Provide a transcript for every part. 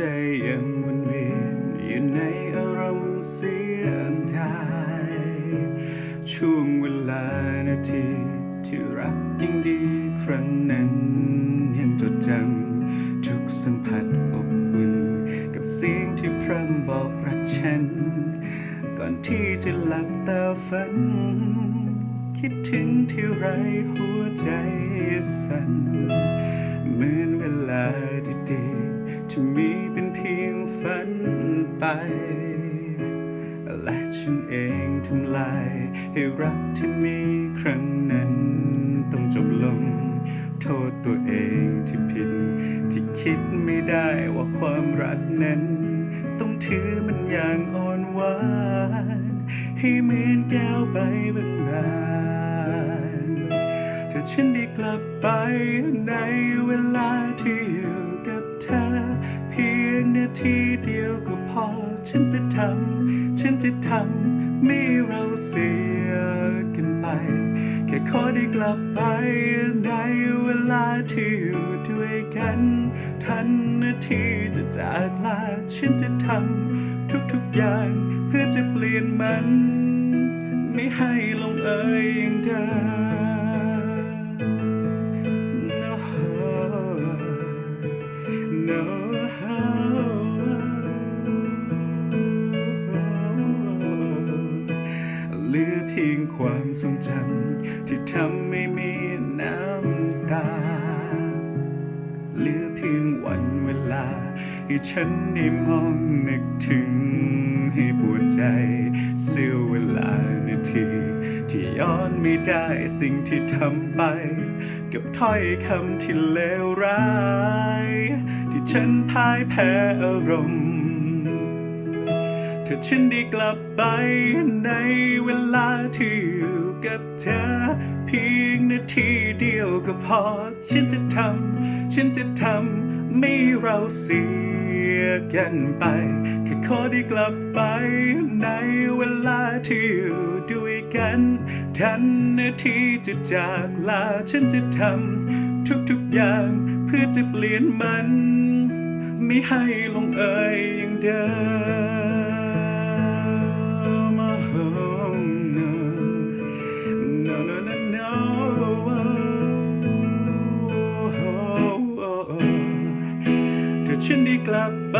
ใจยังวนเวียนอยู่ในอารมณ์เสียดายช่วงเวลานาทีที่รักยังดีครั้งนั้น ยังจดจำทุกสัมผัสอบอุ่น กับเสียงที่พร่ำบอกรักฉัน ก่อนที่จะหลับตาฝัน คิดถึงที่ไรหัวใจสั่นเหมือนเวลาดีๆที่มี ไป และฉันเองทำลาย ให้รักที่มีครั้งนั้นต้องจบลง โทษตัวเองที่ผิด ที่คิดไม่ได้ว่าความรักนั้น ต้องถือมันอย่างอ่อนหวาน ให้เหมือนแก้วใบบางๆถ้าฉันได้กลับไปในเวลาที่อยู่ นาทีเดียวก็พอ ฉันจะทำ ฉันจะทำ ไม่เราเสียกันไป แค่ขอได้กลับไปในเวลาที่อยู่ด้วยกัน ทันนาทีจะจากลา ฉันจะทำ ทุกๆอย่างเพื่อจะเปลี่ยนมัน ไม่ให้ลงเอยอย่างเดิม no, no. เหลือเพียงความทรงจำที่ทำให้มีน้ำตา เหลือเพียงวันเวลาที่ฉันได้มองนึกถึงให้ปวดใจเสียเวลานาที ที่ย้อนไม่ได้สิ่งที่ทำไป กับถ้อยคำที่เลวร้าย ที่ฉันพ่ายแพ้อารมณ์ ถ้าฉันได้กลับไปในเวลาที่อยู่กับเธอ เพียงนาทีเดียวก็พอ ฉันจะทำ ฉันจะทำไม่เราเสียกันไป แค่ขอได้กลับไปในเวลาที่อยู่ด้วยกัน ทันนาทีจะจากลา ฉันจะทำทุกๆอย่างเพื่อจะเปลี่ยนมัน ไม่ให้ลงเอยอย่างเดิม กลับไป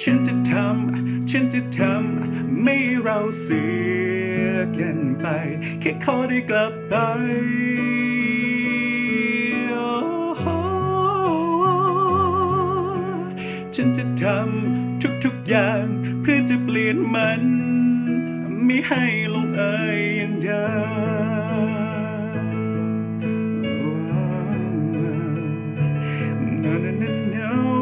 ฉันจะทำ ฉันจะทำ ไม่เราเสียกันไป แค่ขอได้กลับไปฉันจะทำทุกๆอย่าง เพื่อจะเปลี่ยนมัน ไม่ให้ลงเอยอย่างเดิม didn't know.